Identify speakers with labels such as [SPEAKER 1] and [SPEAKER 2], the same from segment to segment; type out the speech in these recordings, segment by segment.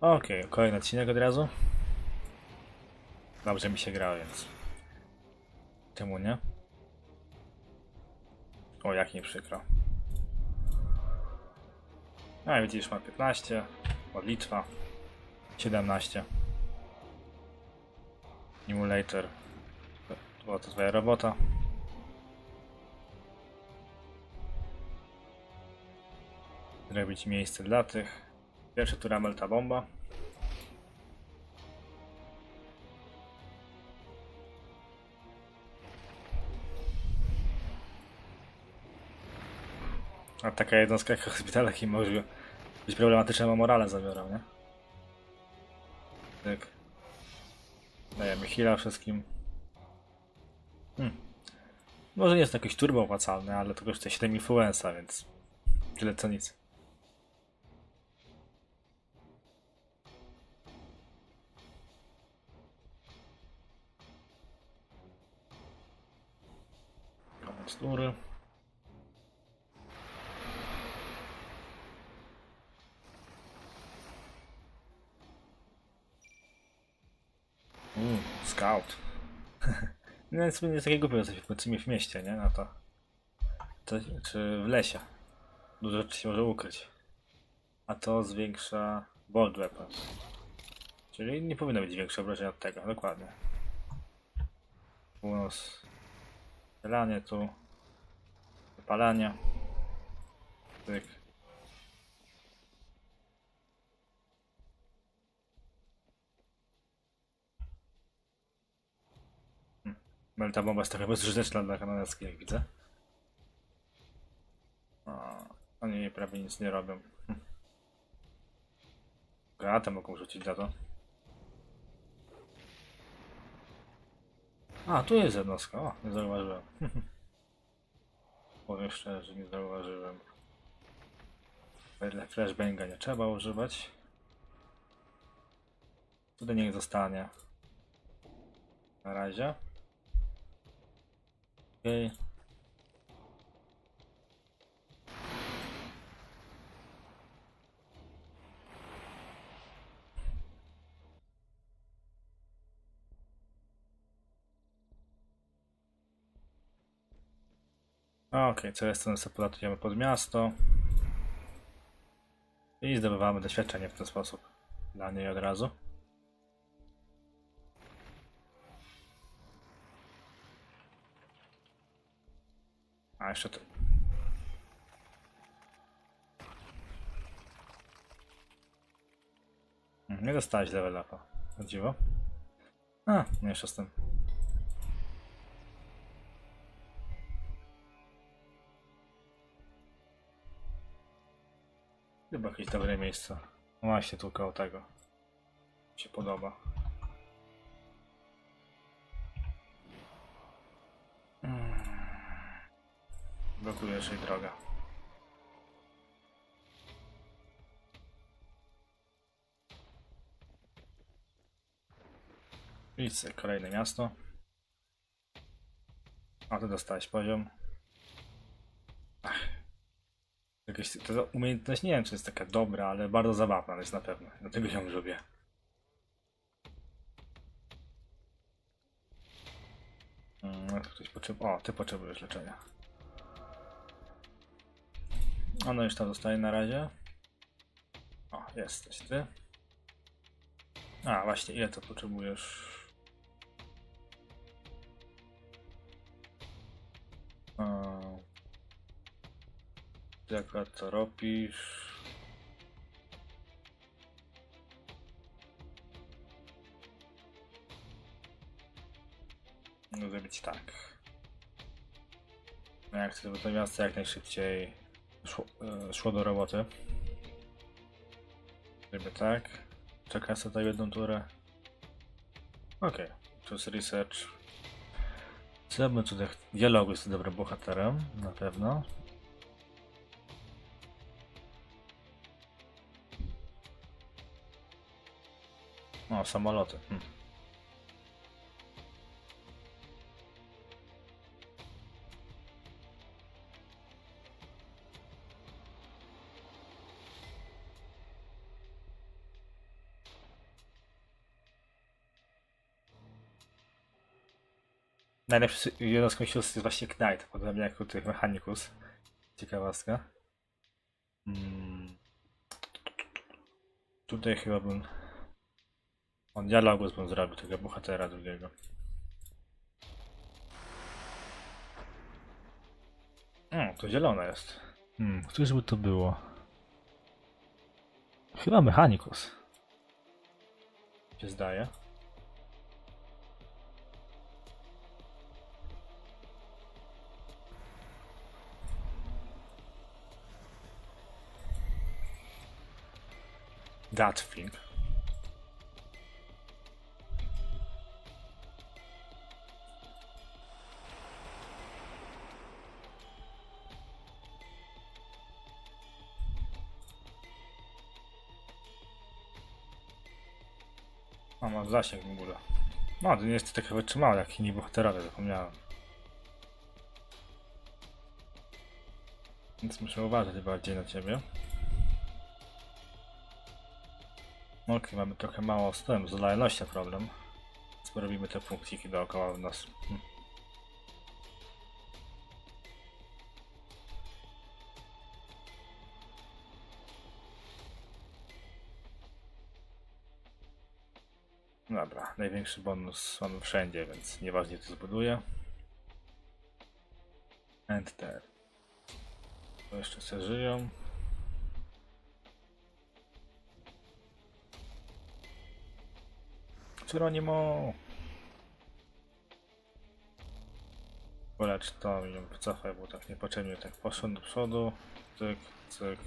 [SPEAKER 1] Okej, kolejny odcinek od razu. Dobrze mi się gra, więc... Czemu nie? O, jak nie przykro. A i widzisz, ma 15, modlitwa 17. Emulator. To była to twoja robota. Zrobić miejsce dla tych. Pierwszy tura melta bomba. A taka jednostka jak hospital, jaki może być problematyczna, bo morale zabiorą, nie? Tak. Dajemy heala wszystkim. Hmm. Może nie jest to jakoś turbo opłacalne, ale to kosztuje 7 influenza, więc tyle co nic. Tekstury. Mm, scout. no więc jest takie głupie, w końcu w mieście, nie? No to... to... Czy w lesie. Dużo rzeczy się może ukryć. A to zwiększa bolt weapon. Czyli nie powinno być większe obrażenia od tego, dokładnie. Północ. Strzelanie tu. Wypalanie. Tyk. Hmm. Melta bomba jest trochę bezużyteczna dla kanoneckiej, jak widzę. O, oni prawie nic nie robią. Hm. Granatę mogą rzucić za to. A, tu jest jednostka. O, nie zauważyłem. Powiem szczerze, że nie zauważyłem. Flashbanga nie trzeba używać. Tutaj niech zostanie. Na razie. Okej. Okej, jest, to sobie polatujemy pod miasto. I zdobywamy doświadczenie w ten sposób. Dla niej od razu. A jeszcze tu. Hmm, Nie dostałeś level upa. O dziwo. A, mniejsza z tym. Chyba jakieś dobre miejsce. No Właśnie tu koło tego. Mi się podoba. Mm. Blokujesz jej. Idź sobie, kolejne miasto. A ty dostałeś poziom. Jakaś, ta umiejętność nie wiem, czy jest taka dobra, ale bardzo zabawna jest na pewno. Dlatego ją lubię. Mm, ktoś. O, ty potrzebujesz leczenia. Ono już tam zostaje na razie. O, jesteś ty. A, właśnie, ile to potrzebujesz? Akurat to robisz. No zrobić tak. No jak chcę, żeby to miasto jak najszybciej szło, e, szło do roboty. Zrobię tak. Czekaj sobie tutaj jedną turę. Okej, to jest research. Co bym tutaj... Dialog jest dobrym bohaterem, na pewno. O, samoloty. Hm. Najlepszy jedną z końców jest właśnie Knight, podobnie jak u tych Mechanicus. Ciekawostka. Hmm. Tutaj chyba bym on dialogus bym zrobił, tego bohatera drugiego. O, to zielone jest. Hmm, któż by to było? Chyba Mechanicus. Się zdaje. That thing. Zasięg w ogóle. No, to nie jest tak wytrzymały jak inni bohaterowie, zapomniałem. Więc muszę uważać bardziej na ciebie. Okej, mamy trochę mało z tym, z problem. Więc porobimy te punkciki dookoła w nas. Hm. Największy bonus mamy wszędzie, więc nieważnie co zbuduję. Enter. To jeszcze se żyją. Geronimo! Polecz to i ją wycofaj, bo tak niepotrzebnie tak poszedł do przodu. Cyk, cyk.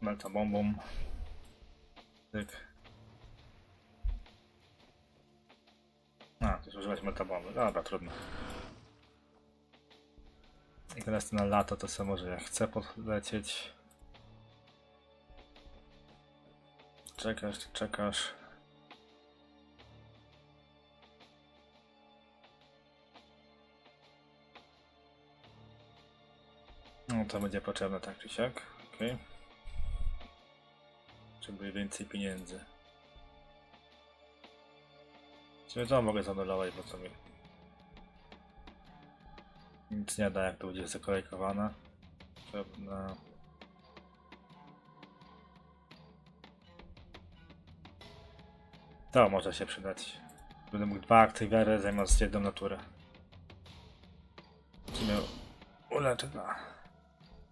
[SPEAKER 1] Melta bombą. Cyk. Używać melta bomby. Dobra, trudno. I teraz na lato to samo, że jak chcę podlecieć. Czekasz, czekasz. No to będzie potrzebne tak czy siak. Okej. Żeby więcej pieniędzy. Czyli to mogę zanulować, bo to mi nic nie da jak to będzie zakolejkowane. Pewne. To może się przydać. Będę mógł dwa aktywiary zamiast jedną naturę. W sumie uleczy to.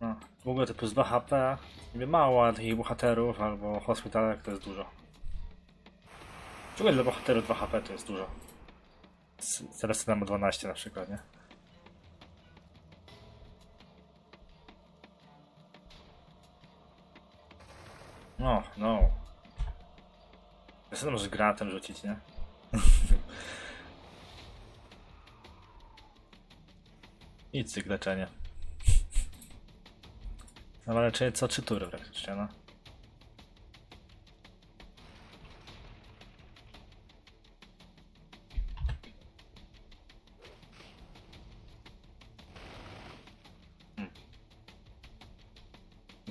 [SPEAKER 1] No, w ogóle to plus 2 HP. Niby mało, ale takich bohaterów albo hospitalek to jest dużo. Ogóle dla bohaterów 2 HP to jest dużo. Teraz mam 12 na przykład, nie? No, no. Ja sobie może gratem rzucić, nie? I cyk leczenie. No ale leczenie co trzy tury praktycznie, no.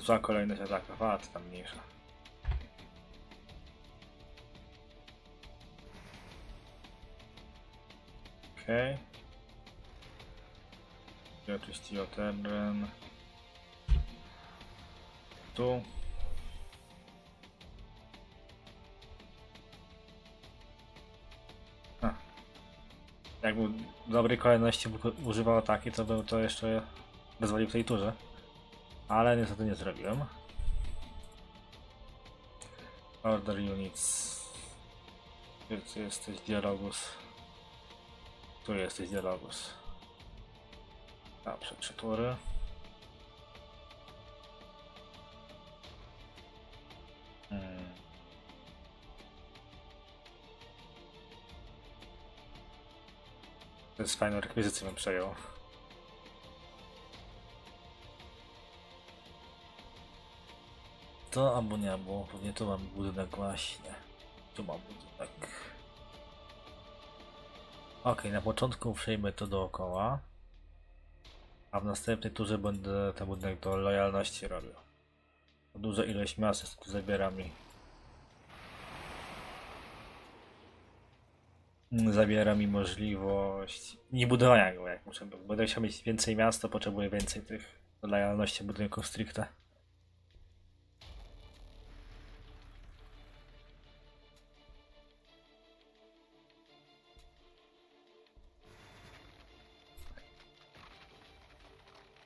[SPEAKER 1] Dwa kolejność ataków, a to tam mniejsza. Okej. Okay. Oczyściło teren. Tu. A. Jakby dobrej kolejności używał ataki, to był to jeszcze bezwoli w tej turze. Ale niestety nie zrobiłem. Order units. Gdzie ty jesteś, dialogus? Tu jesteś dialogus. Dobrze, trzy tury. Hmm. To jest fajną rekwizycję bym przejął. To albo nie, bo pewnie tu mam budynek właśnie. Tu mam budynek. Ok, na początku przejmę to dookoła. A w następnej turze będę ten budynek do lojalności robił. Duża ilość miast tu zabiera mi. zabiera mi możliwość nie budowania go, jak muszę. Będę chciał mieć więcej miast, to potrzebuję więcej tych lojalności budynków stricte.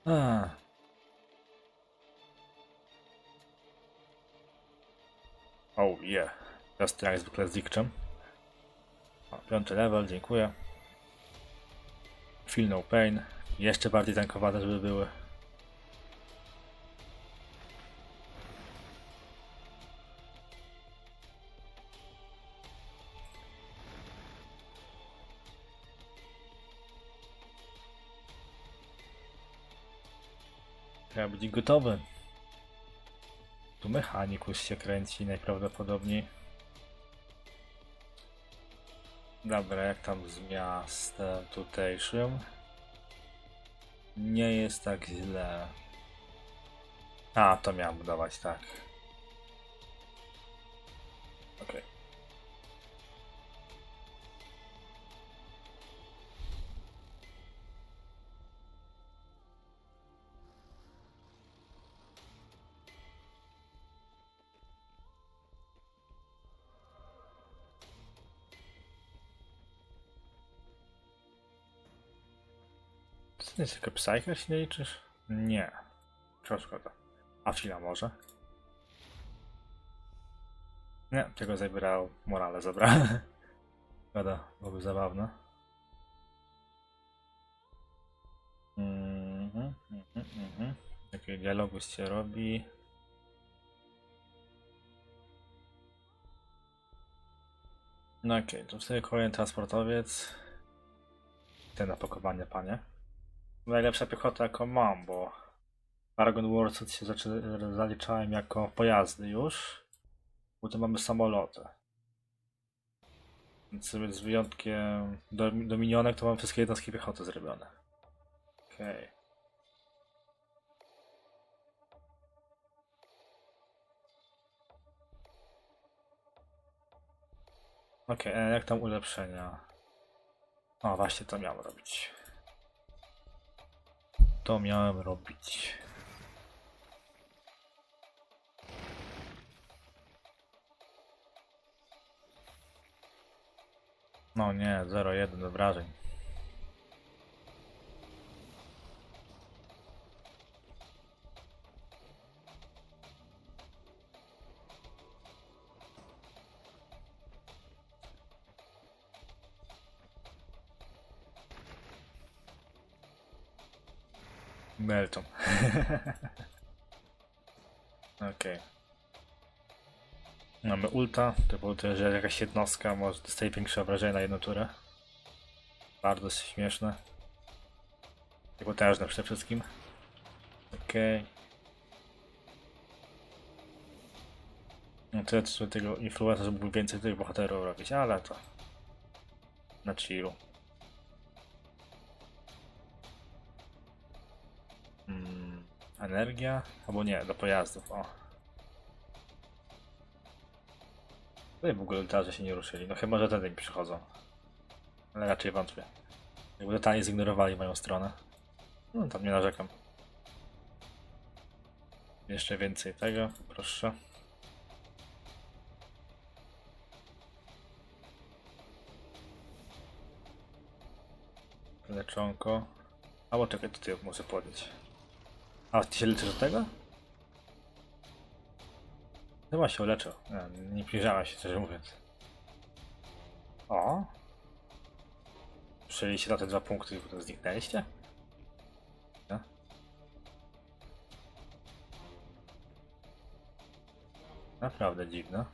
[SPEAKER 1] A. Oh yeah. Teraz to jak zwykle z piąty level, dziękuję. Feel no pain. Jeszcze bardziej tankowane, żeby były. Trzeba być gotowy. Tu mechanikus się kręci najprawdopodobniej. Dobra, jak tam z miastem tutejszym? Nie jest tak źle. A, to miałem budować, tak. Okej. To jest tylko psycha się liczysz? Nie. Co szkoda. A chwila może? Nie, tego zabierał morale zabrał. Szkoda, byłoby zabawne. Mhm, mhm, mhm. Jakiego dialogu się robi? No okej, to wtedy kolejny transportowiec. Ten na pakowanie, panie. Najlepsza piechota jaką mam, bo Paragon Warsaw się zaliczałem jako pojazdy już. Potem mamy samoloty. Więc z wyjątkiem do, do minionek to mam wszystkie jednostki piechoty zrobione. Okej. Okej, e, jak tam ulepszenia? O, właśnie to miałem robić. To miałem robić. No nie, 0,1 obrażeń. Melton. Okej. Mamy ulta, to to, że jakaś jednostka może dostaje większe obrażenia na jedną turę. Bardzo śmieszne. I potężne przede wszystkim. Okej. No tyle co tego influenza, żeby więcej tych bohaterów robić, ale to na chillu. Energia? Albo nie, do pojazdów, o. Tutaj w ogóle letarze się nie ruszyli, no chyba, że wtedy mi przychodzą. Ale raczej wątpię. Jakby totalnie zignorowali moją stronę. No tam nie narzekam. Jeszcze więcej tego, proszę. Leczonko. Albo czekaj, tutaj muszę podnieść. A, ty się leczysz od tego? Chyba się uleczył. Nie, przyjrzała się, szczerze mówiąc. O! Przejęliście na te dwa punkty i potem zniknęliście? No. Naprawdę dziwne.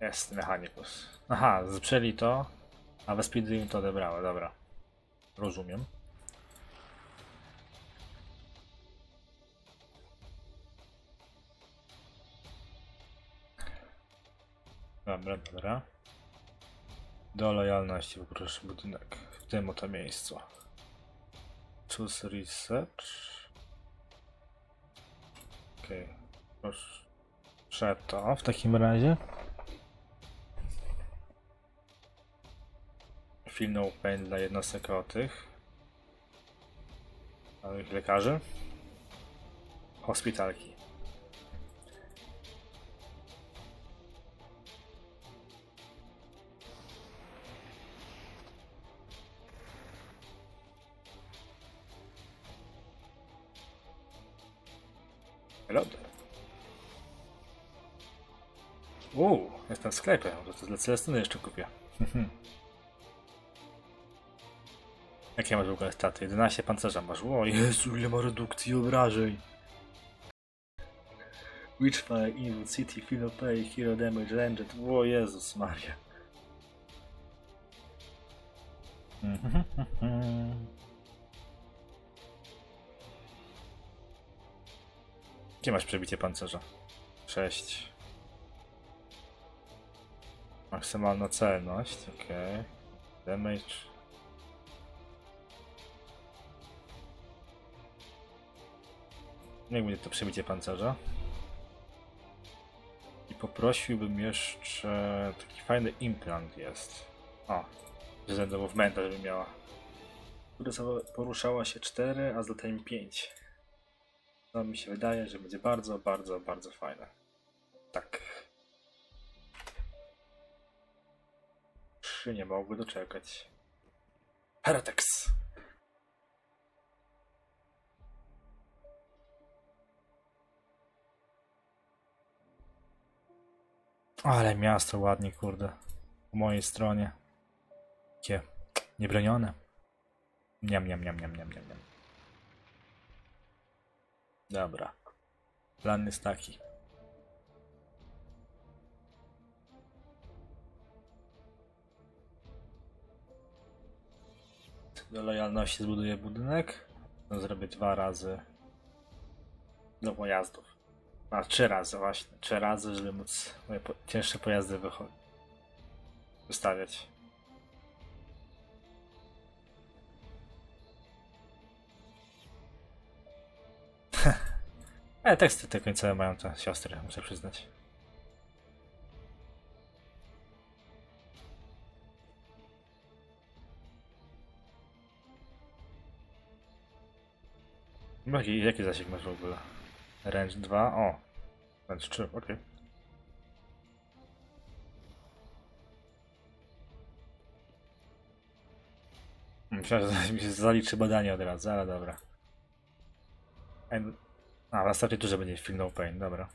[SPEAKER 1] Jest mechanikus. Aha, zprzeli to, a we speedy im to odebrało, dobra. Rozumiem. Dobra, dobra. Do lojalności poproszę budynek w tym oto miejscu. Choose research. Okej, proszę. Przeto w takim razie. No pain dla jednostek o tych. Małych lekarzy. Hospitalki. Lody. Uuu, jestem w sklepie. To dla Celestyny jeszcze kupię. Jakie masz w ogóle staty? 11 pancerza masz. O Jezu, ile ma redukcji obrażeń. Witchfire, Evil City, Hero Damage, Ranged. O Jezus Maria. Gdzie masz przebicie pancerza? 6. Maksymalna celność, ok. Damage. Niech będzie to przebicie pancerza. I poprosiłbym jeszcze... Taki fajny implant jest. O, że do movementa, żeby miała. Poruszała- się 4, a z latem 5. To mi się wydaje, że będzie bardzo, bardzo, bardzo fajne. Tak. Trzy nie mogły doczekać. Heretics! Ale miasto ładnie, kurde. Po mojej stronie. Kie? Niebronione. Niam, niam, niam, niam, niam, niam, niam. Dobra. Plan jest taki. Do lojalności zbuduję budynek. No, zrobię dwa razy do pojazdów. A, trzy razy właśnie. Trzy razy, żeby móc moje po cięższe pojazdy wystawiać. Ale teksty te końcowe mają te siostry, muszę przyznać. Jaki, jaki zasięg masz w ogóle? Range 2? O! Range 3, okej. Myślałem, że zaliczy badanie od razu, ale dobra. A, w następnej turze będzie film No Pain, dobra.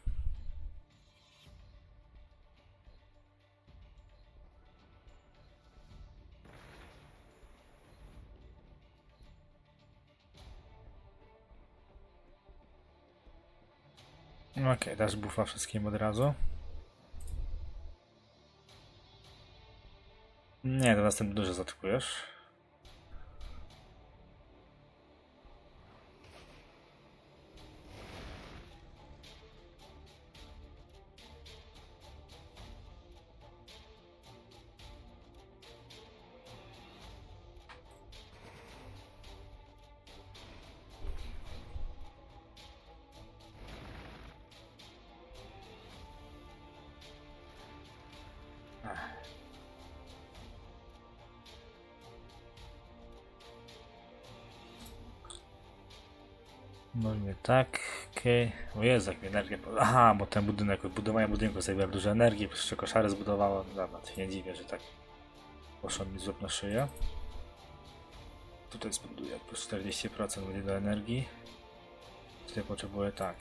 [SPEAKER 1] Okej, dasz buffa wszystkim od razu. Nie, to następny dużo zaatakujesz. No nie tak, okej. O Jezu, jak mi energia... po- Aha, bo ten budynek, od budowania budynku zabiera dużo energii, jeszcze koszary zbudowała. Dobra, to nie dziwię, że tak poszło mi zrób na szyję. Tutaj zbuduję plus 40% będzie do energii. Tutaj potrzebuję tak.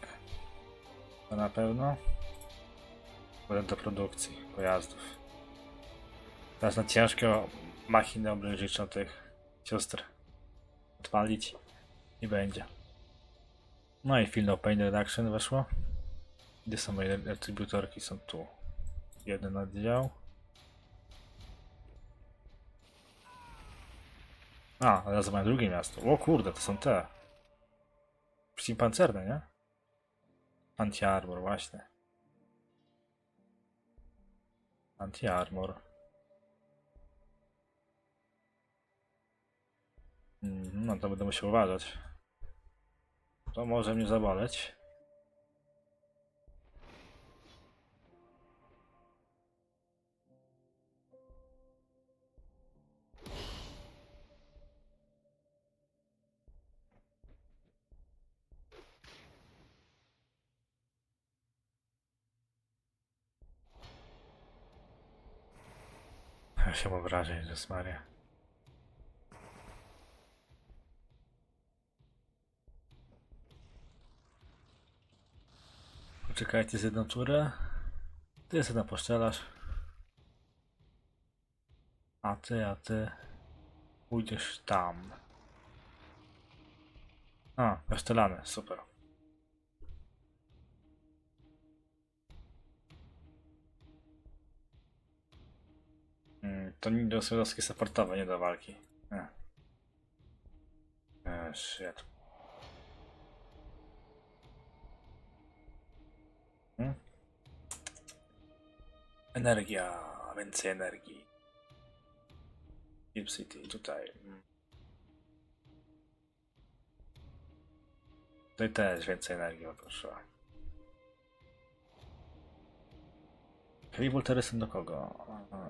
[SPEAKER 1] To na pewno. Potem do produkcji pojazdów. Teraz na ciężko machiny obrężyczą tych sióstr odpalić i będzie. No i Feel No Pain Reduction weszło. Gdzie są moje atrybutorki? Są tu. Jeden oddział. A, ja mają drugie miasto. O kurde, to są te. Przeciwpancerne, nie? Anti-armor, właśnie. Anti-armor. Mhm, no to będę musiał uważać. To może mnie zabaleć. Ja się mam wrażenie, że smaria. Poczekajcie z jedną turę. Ty sobie poszczelasz. A ty, a ty. Pójdziesz tam. A, kasztelany, super. Mm, To nie do supportowe, nie do walki. Nie. E, shit. Energia, więcej energii. Deep City, tutaj. mm. Tutaj też więcej energii proszę. Heavy Voltery są do kogo?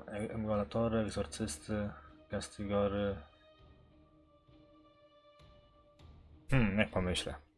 [SPEAKER 1] Emulatory, egzorcysty, gastigory. Hmm, jak pomyślę.